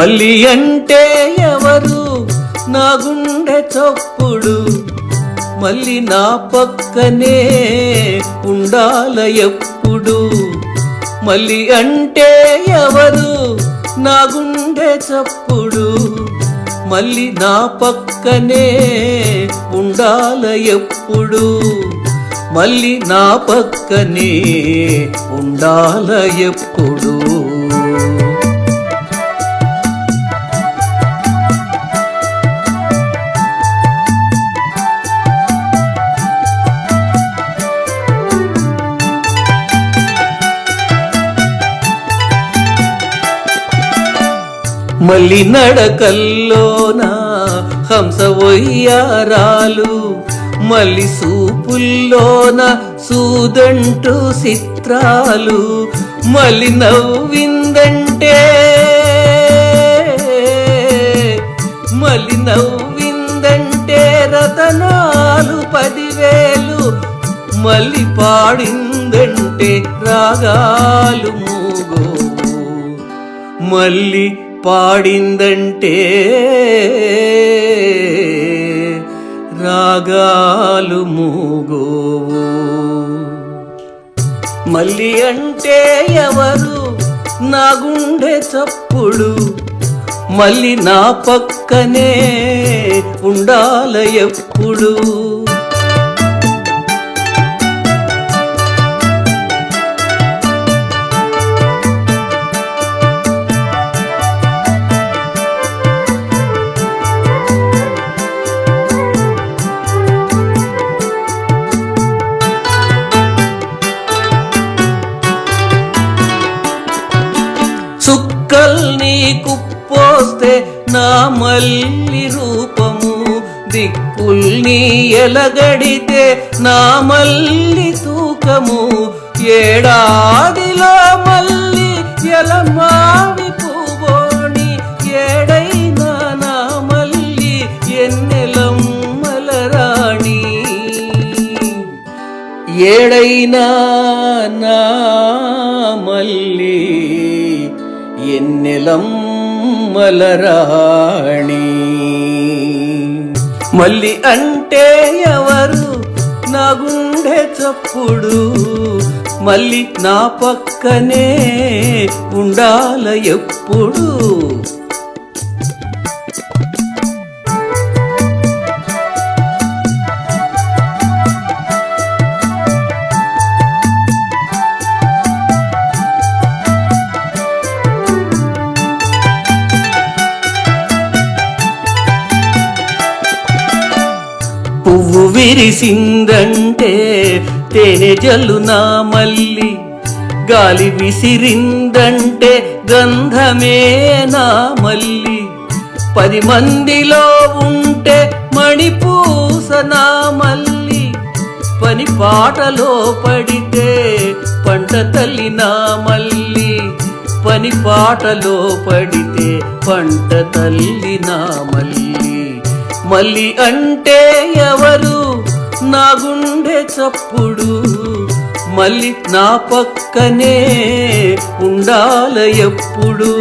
మళ్ళీ అంటే ఎవరు? నా గుండె చప్పుడు. మళ్ళీ నా పక్కనే ఉండాల ఎప్పుడు? మళ్ళీ అంటే ఎవరు? నా గుండె చప్పుడు. మళ్ళీ నా పక్కనే ఉండాల ఎప్పుడు? మళ్ళీ నా పక్కనే ఉండాల ఎప్పుడు? మళ్ళీ నడకల్లోనా? హంస వయ్యారాలు మళ్ళీ సూపుల్లోన? సూదంటూ చిత్రాలు. మళ్ళీ నవ్విందంటే? మళ్ళీ నవ్విందంటే రతనాలు పదివేలు. మళ్ళీ పాడిందంటే రాగాలు మూగో మళ్ళీ పాడిందంటే రాగాలు మూగోవు. మళ్ళీ అంటే ఎవరు? నా గుండె చప్పుడు. మళ్ళీ నా పక్కనే ఉండాల ఎప్పుడు? చుక్కల్ నీకు పోస్తే నా మల్లి రూపము. దిక్కుల్ని ఎలగడితే నా మల్లి తూకము. ఏడాదిలో మల్లి ఎలమావి పువ్వోని ఏడైనా నా మల్లి ఎన్నెలమ్మల రాణి ఏడైనా నా మల్లి ఎన్నెలమ్మలరాణి మళ్ళీ అంటే ఎవరు? నా గుండె చప్పుడు. మళ్ళీ నా పక్కనే ఉండాల ఎప్పుడు? విరిసిందంటే తేనె జల్లు నా మల్లి గాలి విసిరిందంటే గంధమే నా మల్లి. పది మందిలో ఉంటే మణిపూస నా మల్లి. పని పాటలో పడితే పంట తల్లి నా మల్లి. పని పాటలో పడితే పంట తల్లి నా మల్లి. మళ్ళీ అంటే ఎవరు? నా గుండె చప్పుడు. మళ్ళీ నా పక్కనే ఉండాల ఎప్పుడు?